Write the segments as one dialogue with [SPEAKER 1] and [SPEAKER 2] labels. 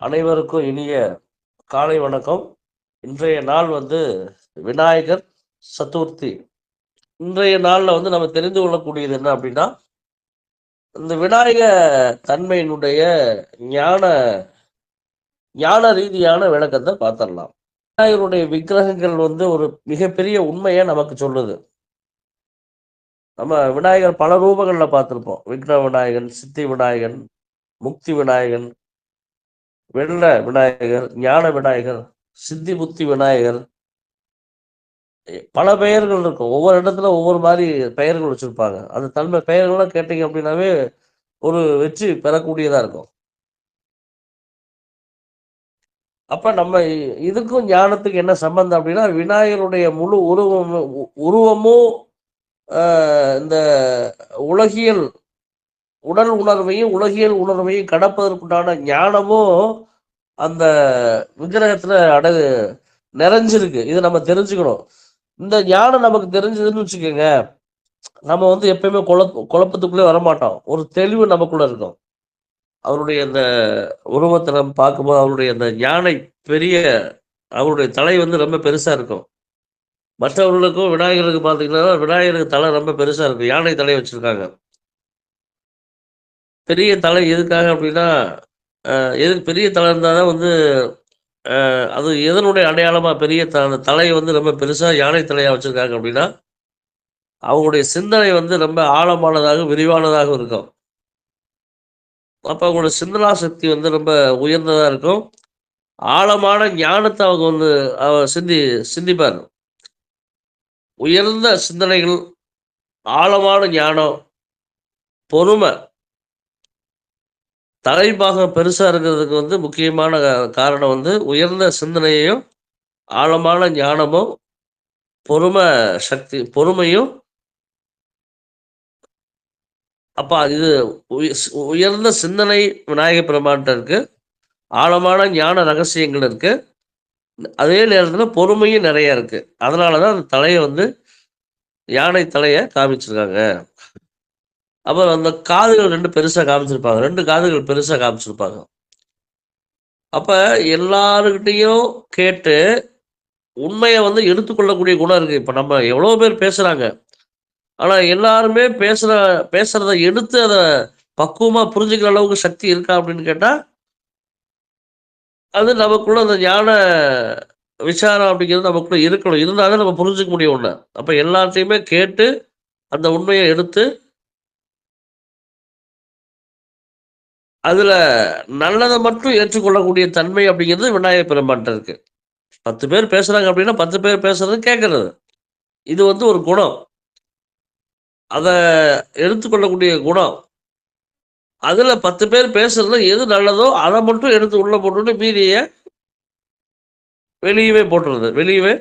[SPEAKER 1] அனைவருக்கும் இனிய காலை வணக்கம். இன்றைய நாள் வந்து விநாயகர் சதுர்த்தி. இன்றைய நாளில் வந்து நம்ம தெரிந்து கொள்ளக்கூடியது என்ன அப்படின்னா இந்த விநாயக தன்மையினுடைய ஞான ஞான ரீதியான விளக்கத்தை பார்த்துடலாம். விநாயகருடைய விக்கிரகங்கள் வந்து ஒரு மிகப்பெரிய உண்மையை நமக்கு சொல்லுது. நம்ம விநாயகர் பல ரூபங்களில் பார்த்துருப்போம். விக்ன விநாயகன் சித்தி விநாயகன் முக்தி விநாயகன் வெள்ள விநாயகர் ஞான விநாயகர் சித்தி புத்தி விநாயகர் பல பெயர்கள் இருக்கும். ஒவ்வொரு இடத்துல ஒவ்வொரு மாதிரி பெயர்கள் வச்சிருப்பாங்க. அந்த தன்மை பெயர்கள்லாம் கேட்டீங்க அப்படின்னாவே ஒரு வெற்றி பெறக்கூடியதா இருக்கும். அப்ப நம்ம இதுக்கும் ஞானத்துக்கு என்ன சம்பந்தம் அப்படின்னா விநாயகருடைய முழு உருவம் உருவமும் இந்த உலகியல் உடல் உணர்வையும் உலகியல் உணர்வையும் கடப்பதற்குண்டான ஞானமும் அந்த விக்கிரகத்துல அட நிறைஞ்சிருக்கு. இதை நம்ம தெரிஞ்சுக்கணும். இந்த ஞானம் நமக்கு தெரிஞ்சதுன்னு வச்சுக்கோங்க நம்ம வந்து எப்பயுமே குழப்ப குழப்பத்துக்குள்ளே வரமாட்டோம். ஒரு தெளிவு நமக்குள்ள இருக்கும். அவருடைய அந்த உருவத்தை நம்ம பார்க்கும்போது அவருடைய அந்த யானை பெரிய அவருடைய தலை வந்து ரொம்ப பெருசா இருக்கும். மற்றவர்களுக்கும் விநாயகருக்கு பார்த்தீங்கன்னா விநாயகருக்கு தலை ரொம்ப பெருசா இருக்கும். யானை தலை வச்சிருக்காங்க. பெரிய தலை எதுக்காக அப்படின்னா எது பெரிய தலை இருந்தால் தான் வந்து அது எதனுடைய அடையாளமாக பெரிய த தலையை வந்து ரொம்ப பெருசாக யானை தலையாக வச்சுருக்காங்க அப்படின்னா அவங்களுடைய சிந்தனை வந்து ரொம்ப ஆழமானதாக விரிவானதாக இருக்கும். அப்போ அவங்களோட சிந்தனா சக்தி வந்து ரொம்ப உயர்ந்ததாக இருக்கும். ஆழமான ஞானத்தை அவங்க வந்து சிந்தி சிந்திப்பார் உயர்ந்த சிந்தனைகள் ஆழமான ஞானம் பொறுமை தலைப்பாகம் பெருசாக இருக்கிறதுக்கு வந்து முக்கியமான காரணம் வந்து உயர்ந்த சிந்தனையையும் ஆழமான ஞானமும் பொறுமை சக்தி பொறுமையும் அப்பா இது உயர்ந்த சிந்தனை விநாயக பெருமான்ட்ட இருக்கு. ஆழமான ஞான ரகசியங்கள் இருக்கு. அதே நேரத்தில் பொறுமையும் நிறைய இருக்கு. அதனால தான் அந்த தலையை வந்து யானை தலையை காமிச்சிருக்காங்க. அப்புறம் அந்த காதுகள் ரெண்டு பெருசாக காமிச்சிருப்பாங்க. ரெண்டு காதுகள் பெருசாக காமிச்சிருப்பாங்க. அப்போ எல்லாருக்கிட்டையும் கேட்டு உண்மையை வந்து எடுத்துக்கொள்ளக்கூடிய குணம் இருக்குது இப்போ நம்ம எவ்வளோ பேர் பேசுகிறாங்க ஆனால் எல்லாருமே பேசுகிற பேசுகிறத எடுத்து அதை பக்குவமாக புரிஞ்சுக்கிற அளவுக்கு சக்தி இருக்கா அப்படின்னு கேட்டால் அது நமக்குள்ள அந்த ஞான விசாரம் அப்படிங்கிறது நமக்குள்ள இருக்கணும். இருந்தாலும் நம்ம புரிஞ்சுக்க முடியும் ஒன்று அப்போ எல்லாத்தையுமே கேட்டு அந்த உண்மையை எடுத்து அதுல நல்லதை மட்டும் ஏற்றுக்கொள்ளக்கூடிய தன்மை அப்படிங்கிறது விநாயகர் பெருமான் இருக்கு. பத்து பேர் பேசுறாங்க அப்படின்னா பத்து பேர் பேசுறது கேட்கறது இது வந்து ஒரு குணம். அதை எடுத்துக்கொள்ளக்கூடிய குணம். அதுல பத்து பேர் பேசுறதுல எது நல்லதோ அதை மட்டும் எடுத்து உள்ள போட்டுட்டு மீதிய வெளியவே போட்டுறது. வெளியவே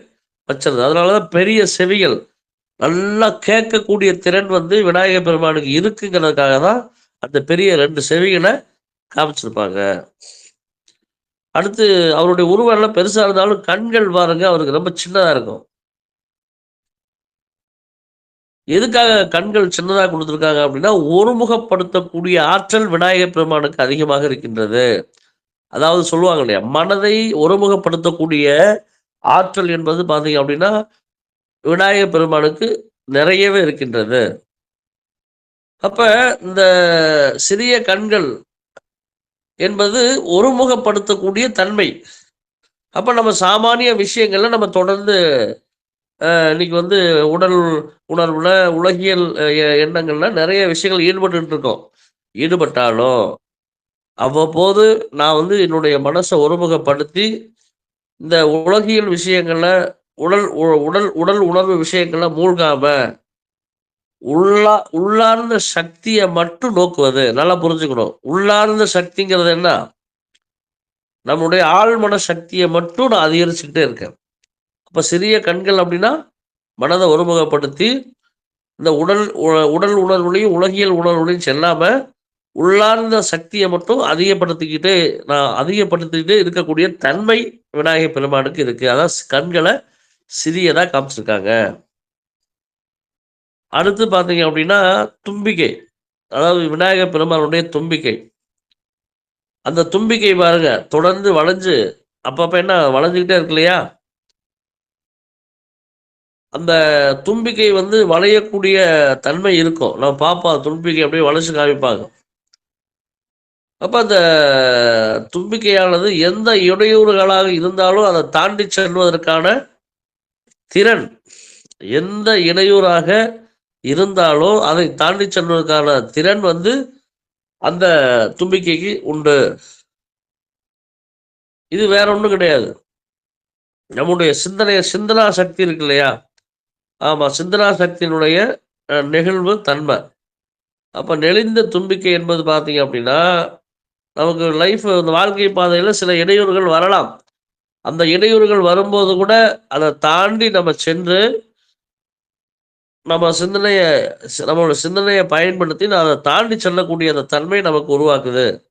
[SPEAKER 1] வச்சிருது. அதனாலதான் பெரிய செவிகள் நல்லா கேட்கக்கூடிய திறன் வந்து விநாயகர் பெருமானுக்கு இருக்குங்கிறதுக்காக தான் அந்த பெரிய ரெண்டு செவிகளை காமிச்சிருப்பாங்க. அடுத்து அவருடைய உருவம் எல்லாம் பெருசா இருந்தாலும் கண்கள் பாருங்க அவருக்கு ரொம்ப சின்னதா இருக்கும். எதுக்காக கண்கள் சின்னதாக கொடுத்துருக்காங்க அப்படின்னா ஒருமுகப்படுத்தக்கூடிய ஆற்றல் விநாயகர் பெருமானுக்கு அதிகமாக இருக்கின்றது. அதாவது சொல்லுவாங்க இல்லையா மனதை ஒருமுகப்படுத்தக்கூடிய ஆற்றல் என்பது பார்த்தீங்க அப்படின்னா விநாயகர் பெருமானுக்கு நிறையவே இருக்கின்றது. அப்ப இந்த சிறிய கண்கள் என்பது ஒருமுகப்படுத்தக்கூடிய தன்மை. அப்ப நம்ம சாமானிய விஷயங்கள்ல நம்ம தொடர்ந்து இன்னைக்கு வந்து உடல் உணர்வுல உலகியல் எண்ணங்கள்ல நிறைய விஷயங்கள் ஈடுபட்டு இருக்கோம் ஈடுபட்டாலும் அவ்வப்போது நான் வந்து என்னுடைய மனசை ஒருமுகப்படுத்தி இந்த உலகியல் விஷயங்கள்ல உடல் உடல் உடல் உணர்வு விஷயங்கள்ல மூழ்காம உள்ளா உள்ளார்ந்த சக்தியை மட்டும் நோக்குவது நல்லா புரிஞ்சுக்கணும். உள்ளார்ந்த சக்திங்கிறது என்ன? நம்முடைய ஆழ்மன சக்தியை மட்டும் நான் அதிகரிச்சுக்கிட்டே இருக்கேன். அப்போ சிறிய கண்கள் அப்படின்னா மனதை ஒருமுகப்படுத்தி இந்த உடல் உடல் உணர்வுலையும் உலகியல் உணர்வுலையும் செல்லாமல் உள்ளார்ந்த சக்தியை மட்டும் அதிகப்படுத்திக்கிட்டே நான் அதிகப்படுத்திக்கிட்டே இருக்கக்கூடிய தன்மை விநாயகர் பெருமானுக்கு இருக்குது அதான் கண்களை சிறியதாக காமிச்சிருக்காங்க. அடுத்து பார்த்தீங்க அப்படின்னா தும்பிக்கை. அதாவது விநாயகர் பெருமானுடைய தும்பிக்கை. அந்த தும்பிக்கை பாருங்க தொடர்ந்து வளைஞ்சு அப்பப்ப என்ன வளைஞ்சுக்கிட்டே இருக்கு இல்லையா? அந்த தும்பிக்கை வந்து வளையக்கூடிய தன்மை இருக்கும். நம்ம பார்ப்போம் தும்பிக்கை அப்படியே வளைச்சு காமிப்பாங்க. அப்ப அந்த தும்பிக்கையானது எந்த இடையூறுகளாக இருந்தாலும் அதை தாண்டி செல்வதற்கான திறன் எந்த இடையூறாக இருந்தாலும் அதை தாண்டி செல்வதற்கான திறன் வந்து அந்த தும்பிக்கைக்கு உண்டு. இது வேற ஒன்றும் கிடையாது. நம்முடைய சிந்தனைய சிந்தனா சக்தி இருக்கு இல்லையா? ஆமா சிந்தனா சக்தியினுடைய நெகிழ்வு தன்மை. அப்ப நெளிந்த தும்பிக்கை என்பது பார்த்தீங்க அப்படின்னா நமக்கு லைஃப் இந்த வாழ்க்கை பாதையில் சில இடையூறுகள் வரலாம். அந்த இடையூறுகள் வரும்போது கூட அதை தாண்டி நம்ம சென்று நம்ம சிந்தனையை சி- நம்மளோட சிந்தனையை பயன்படுத்தி நான் அதை தாண்டி செல்லக்கூடிய அந்த தன்மை நமக்கு உருவாக்குது.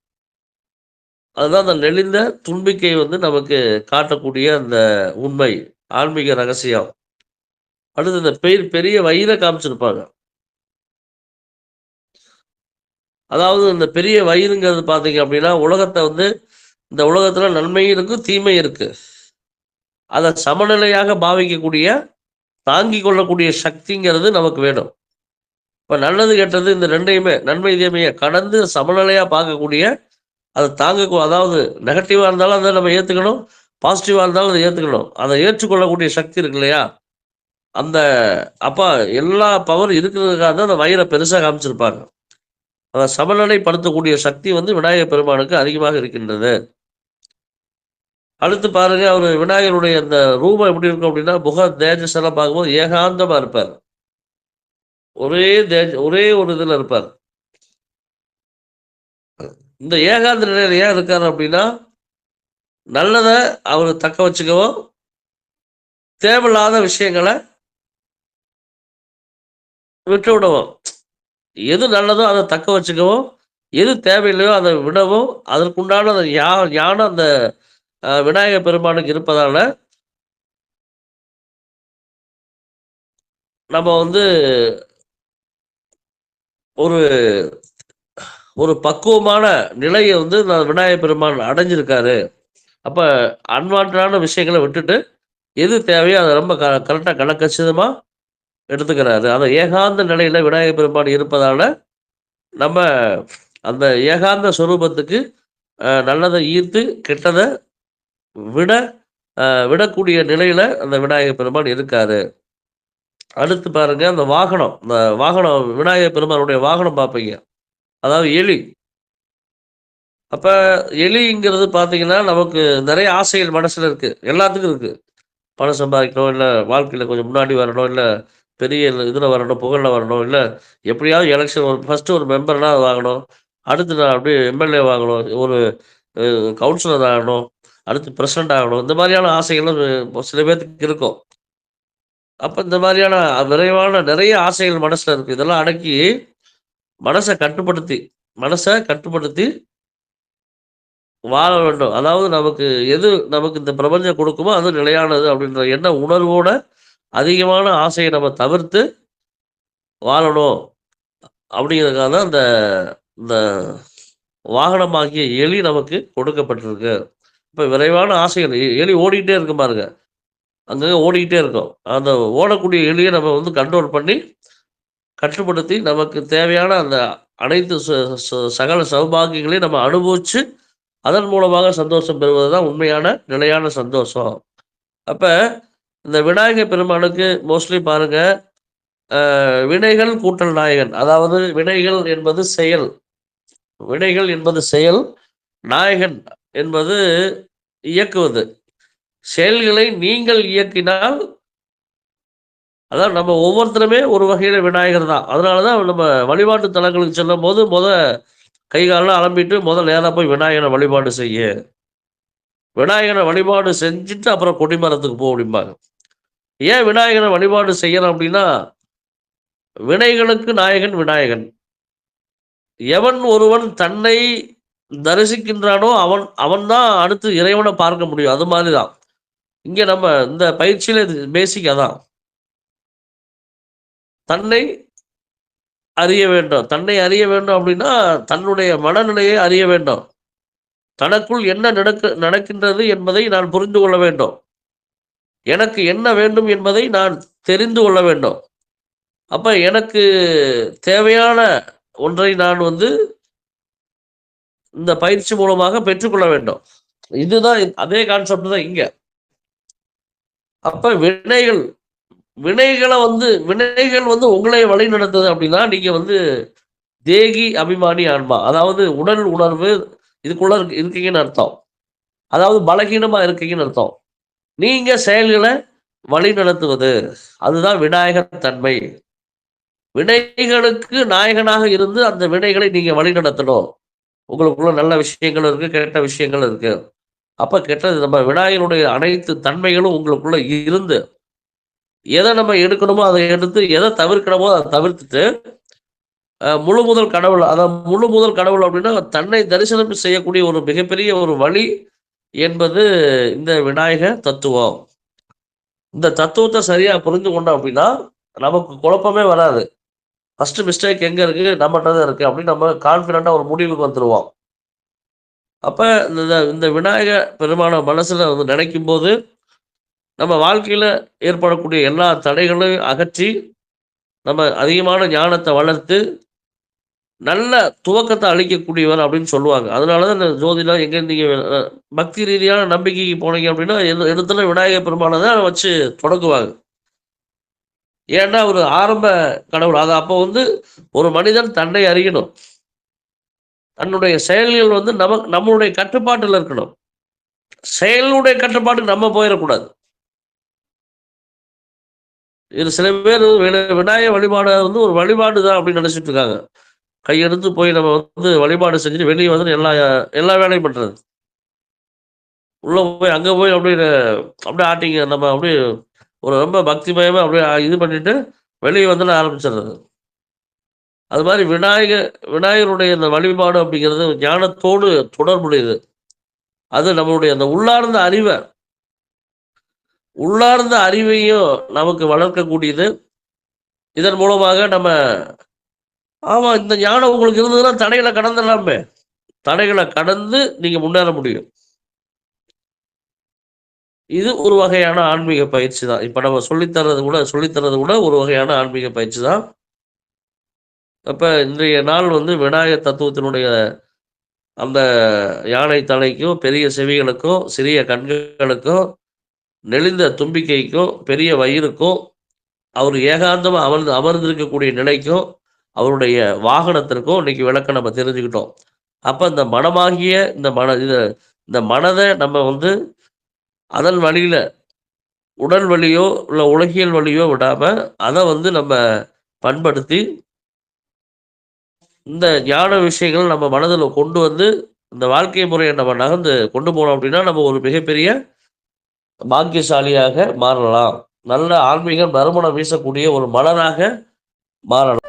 [SPEAKER 1] அதுதான் அந்த நெளிந்த துன்பிக்கை வந்து நமக்கு காட்டக்கூடிய அந்த உண்மை ஆன்மீக ரகசியம். அடுத்து இந்த பெரிய பெரிய வயிறை காமிச்சிருப்பாங்க. அதாவது இந்த பெரிய வயிறுங்கிறது பார்த்தீங்க அப்படின்னா உலகத்தை வந்து இந்த உலகத்துல நன்மையும் இருக்கு தீமை இருக்கு. அதை சமநிலையாக பாவிக்கக்கூடிய தாங்கி கொள்ளக்கூடிய சக்திங்கிறது நமக்கு வேணும். இப்போ நல்லது கெட்டது இந்த ரெண்டையுமே நன்மை தீமையை கடந்து சமநிலையாக பார்க்கக்கூடிய அதை தாங்க அதாவது நெகட்டிவாக இருந்தாலும் அதை நம்ம ஏற்றுக்கணும் பாசிட்டிவாக இருந்தாலும் அதை ஏற்றுக்கணும் அதை ஏற்றுக்கொள்ளக்கூடிய சக்தி இருக்கு இல்லையா? அந்த அப்பா எல்லா பவர் இருக்கிறதுக்காக தான் அந்த வயிறை பெருசாக காமிச்சிருப்பாங்க. அதை சமநிலைப்படுத்தக்கூடிய சக்தி வந்து விநாயகர் பெருமானுக்கு அதிகமாக இருக்கின்றது. அடுத்து பாருங்க அவர் விநாயகருடைய அந்த ரூபம் எப்படி இருக்கும் அப்படின்னா முக தேஜஸ் எல்லாம் பார்க்கும்போது ஏகாந்தமா இருப்பார். ஒரே தேஜ ஒரே ஒரு இதுல இருப்பார். இந்த ஏகாந்த நிலையில ஏன் இருக்காரு அப்படின்னா நல்லதை அவர் தக்க வச்சுக்கவும் தேவையில்லாத விஷயங்களை விட்டு விடவும் எது நல்லதோ அதை தக்க வச்சுக்கவும் எது தேவையில்லையோ அதை விடவும் அதற்குண்டான அந்த யா ஞானம் அந்த விநாயகர் பெருமானுக்கு இருப்பதால நம்ம வந்து ஒரு ஒரு பக்குவமான நிலையை வந்து நான் விநாயகர் பெருமான் அடைஞ்சிருக்காரு. அப்ப அன்வான்டான விஷயங்களை விட்டுட்டு எது தேவையோ அதை ரொம்ப க கரெக்டாக கணக்கச்சிதமா எடுத்துக்கிறாரு. அந்த ஏகாந்த நிலையில விநாயகர் பெருமான் இருப்பதால நம்ம அந்த ஏகாந்த சொரூபத்துக்கு நல்லதை ஈர்த்து கெட்டதை விட விடக்கூடிய நிலையில அந்த விநாயகர் பெருமான் இருக்காரு. அடுத்து பாருங்க அந்த வாகனம். இந்த வாகனம் விநாயகர் பெருமானுடைய வாகனம் பார்ப்பீங்க. அதாவது எலி. அப்ப எலிங்கிறது பார்த்தீங்கன்னா நமக்கு நிறைய ஆசைகள் மனசுல இருக்கு. எல்லாத்துக்கும் இருக்கு. பணம் சம்பாதிக்கணும் இல்லை வாழ்க்கையில் கொஞ்சம் முன்னாடி வரணும் இல்லை பெரிய இதில் வரணும் புகழில் வரணும் இல்லை எப்படியாவது எலெக்ஷன் ஒரு ஃபஸ்ட்டு ஒரு மெம்பர்னா வாங்கணும். அடுத்து நான் அப்படியே எம்எல்ஏ வாங்கணும். ஒரு கவுன்சிலர் ஆகணும். அடுத்து பிரசிடண்ட் ஆகணும். இந்த மாதிரியான ஆசைகளும் சில பேர்த்துக்கு இருக்கும். அப்போ இந்த மாதிரியான விரைவான நிறைய ஆசைகள் மனசில் இருக்குது இதெல்லாம் அடக்கி மனசை கட்டுப்படுத்தி மனசை கட்டுப்படுத்தி வாழ வேண்டும். அதாவது நமக்கு எது நமக்கு இந்த பிரபஞ்சம் கொடுக்குமோ அது நிலையானது அப்படின்ற எண்ண உணர்வோட அதிகமான ஆசையை நம்ம தவிர்த்து வாழணும். அப்படிங்கிறதுக்காக தான் இந்த இந்த வாகனமாகிய எலி நமக்கு கொடுக்கப்பட்டிருக்கு. இப்போ விரைவான ஆசைகள். எலி ஓடிக்கிட்டே இருக்கும் பாருங்க. அங்கங்கே ஓடிக்கிட்டே இருக்கும். அந்த ஓடக்கூடிய எலியை நம்ம வந்து கண்ட்ரோல் பண்ணி கட்டுப்படுத்தி நமக்கு தேவையான அந்த அனைத்து ச- ச- சகல சௌபாகியங்களையும் நம்ம அனுபவிச்சு அதன் மூலமாக சந்தோஷம் பெறுவது தான் உண்மையான நிலையான சந்தோஷம். அப்போ இந்த விநாயகர் பெருமானுக்கு மோஸ்ட்லி பாருங்க வினைகள் கூட்டல் நாயகன். அதாவது வினைகள் என்பது செயல். வினைகள் என்பது செயல் நாயகன். என்பது இயக்குவது. செயல்களை நீங்கள் இயக்கினால் அதான் நம்ம ஒவ்வொருத்தருமே ஒரு வகையில விநாயகர் தான். அதனாலதான் நம்ம வழிபாட்டு தலங்களுக்கு செல்லும் போது முத கை காலெல்லாம் அலம்பிட்டு முதல் நேராக போய் விநாயகனை வழிபாடு செய்ய. விநாயகனை வழிபாடு செஞ்சுட்டு அப்புறம் கொடிமரத்துக்கு போ அப்படிம்பாங்க. ஏன் விநாயகனை வழிபாடு செய்யணும் அப்படின்னா வினைகளுக்கு நாயகன் விநாயகன். எவன் ஒருவன் தன்னை தரிசிக்கின்றானோ அவன் அவன் தான் அடுத்து இறைவனை பார்க்க முடியும். அது மாதிரி தான் இங்கே நம்ம இந்த பயிற்சியில் பேசிக் அதான். தன்னை அறிய வேண்டும். தன்னை அறிய வேண்டும் அப்படின்னா தன்னுடைய மனநிலையை அறிய வேண்டும். தனக்குள் என்ன நடக்க நடக்கின்றது என்பதை நான் புரிந்து கொள்ள வேண்டும். எனக்கு என்ன வேண்டும் என்பதை நான் தெரிந்து கொள்ள வேண்டும். அப்போ எனக்கு தேவையான ஒன்றை நான் வந்து இந்த பயிற்சி மூலமாக பெற்றுக்கொள்ள வேண்டும். இதுதான் அதே கான்செப்ட் தான் இங்க. அப்ப வினைகள் வினைகளை வந்து வினைகள் வந்து உங்களை வழி நடத்துது அப்படின்னா நீங்க வந்து தேகி அபிமானி ஆன்மா. அதாவது உடல் உணர்வு இதுக்குள்ள இருக்கீங்கன்னு அர்த்தம். அதாவது பலகீனமா இருக்கீங்கன்னு அர்த்தம். நீங்க செயல்களை வழி நடத்துவது அதுதான் விநாயகர் தன்மை. வினைகளுக்கு நாயகனாக இருந்து அந்த வினைகளை நீங்க வழி நடத்தணும் உங்களுக்குள்ள நல்ல விஷயங்கள் இருக்கு கெட்ட விஷயங்கள் இருக்கு. அப்ப கெட்டது நம்ம விநாயகனுடைய அனைத்து தன்மைகளும் உங்களுக்குள்ள இருந்து எதை நம்ம எடுக்கணுமோ அதை எடுத்து எதை தவிர்க்கணுமோ அதை தவிர்த்துட்டு முழு முதல் கடவுள் அதான் முழு முதல் கடவுள் அப்படின்னா தன்னை தரிசனம் செய்யக்கூடிய ஒரு மிகப்பெரிய ஒரு வழி என்பது இந்த விநாயக தத்துவம். இந்த தத்துவத்தை சரியா புரிந்து கொண்டோம் அப்படின்னா நமக்கு குழப்பமே வராது. ஃபர்ஸ்ட் மிஸ்டேக் எங்க இருக்கு? நம்மகிட்ட தான் இருக்கு அப்படின்னு நம்ம கான்ஃபிடண்டா ஒரு முடிவுக்கு வந்துருவோம். அப்ப இந்த இந்த விநாயக பெருமான மனசுல வந்து நினைக்கும் போது நம்ம வாழ்க்கையில ஏற்படக்கூடிய எல்லா தடைகளையும் அகற்றி நம்ம அதிகமான ஞானத்தை வளர்த்து நல்ல துவக்கத்தை அளிக்கக்கூடியவர் அப்படின்னு சொல்லுவாங்க. அதனால தான் இந்த ஜோதிடம் எங்கே நீங்கள் பக்தி ரீதியான நம்பிக்கைக்கு போனீங்க அப்படின்னா எந்த இடத்துல விநாயகர் பெருமானை தான் வச்சு தொடங்குவாங்க. ஏன்னா ஒரு ஆரம்ப கடவுள். அது அப்போ வந்து ஒரு மனிதன் தன்னை அறியணும். தன்னுடைய செயல்கள் வந்து நம்ம நம்மளுடைய கட்டுப்பாட்டில் இருக்கணும். செயலுடைய கட்டுப்பாட்டுக்கு நம்ம போயிடக்கூடாது. இது சில பேர் விநாயக வழிபாடு வந்து ஒரு வழிபாடு தான் அப்படின்னு நினைச்சிட்டு இருக்காங்க. கையெடுத்து போய் நம்ம வந்து வழிபாடு செஞ்சுட்டு வெளியே வந்து எல்லா எல்லா வேலையும் பண்றது. உள்ள போய் அங்க போய் அப்படியே அப்படியே ஆட்டிங்க நம்ம அப்படியே ஒரு ரொம்ப பக்தி அப்படியே இது பண்ணிட்டு வெளியே வந்து ஆரம்பிச்சிடுறது. அது மாதிரி விநாயக விநாயகருடைய இந்த வழிபாடு அப்படிங்கிறது ஞானத்தோடு தொடர்புடையது. அது நம்மளுடைய அந்த உள்ளார்ந்த அறிவை உள்ளார்ந்த அறிவையும் நமக்கு வளர்க்கக்கூடியது. இதன் மூலமாக நம்ம ஆமா இந்த ஞானம் உங்களுக்கு இருந்ததுன்னா தடைகளை கடந்துடலாமே. தடைகளை கடந்து நீங்க முன்னேற முடியும். இது ஒரு வகையான ஆன்மீக பயிற்சி தான். இப்போ நம்ம சொல்லித்தரது கூட சொல்லித்தரது கூட ஒரு வகையான ஆன்மீக பயிற்சி தான். அப்போ இன்றைய நாள் வந்து விநாயகர் தத்துவத்தினுடைய அந்த யானை தலைக்கும் பெரிய செவிகளுக்கும் சிறிய கண்களுக்கும் நெளிந்த தும்பிக்கைக்கும் பெரிய வயிறுக்கும் அவர் ஏகாந்தமாக அமர்ந்து அமர்ந்திருக்கக்கூடிய நிலைக்கும் அவருடைய வாகனத்திற்கும் இன்னைக்கு விளக்க நம்ம தெரிஞ்சுக்கிட்டோம். அப்போ இந்த மனமாகிய இந்த மன இது இந்த மனதை நம்ம வந்து அதன் வழியில் உடல் வழியோ இல்லை உலகியல் வழியோ விடாமல் அதை வந்து நம்ம பண்படுத்தி இந்த ஞான விஷயங்கள் நம்ம மனதில் கொண்டு வந்து இந்த வாழ்க்கை முறையை நம்ம நகர்ந்து கொண்டு போனோம் அப்படின்னா நம்ம ஒரு மிகப்பெரிய பாக்கியசாலியாக மாறலாம். நல்ல ஆன்மீக நறுமணம் வீசக்கூடிய ஒரு மலராக மாறலாம்.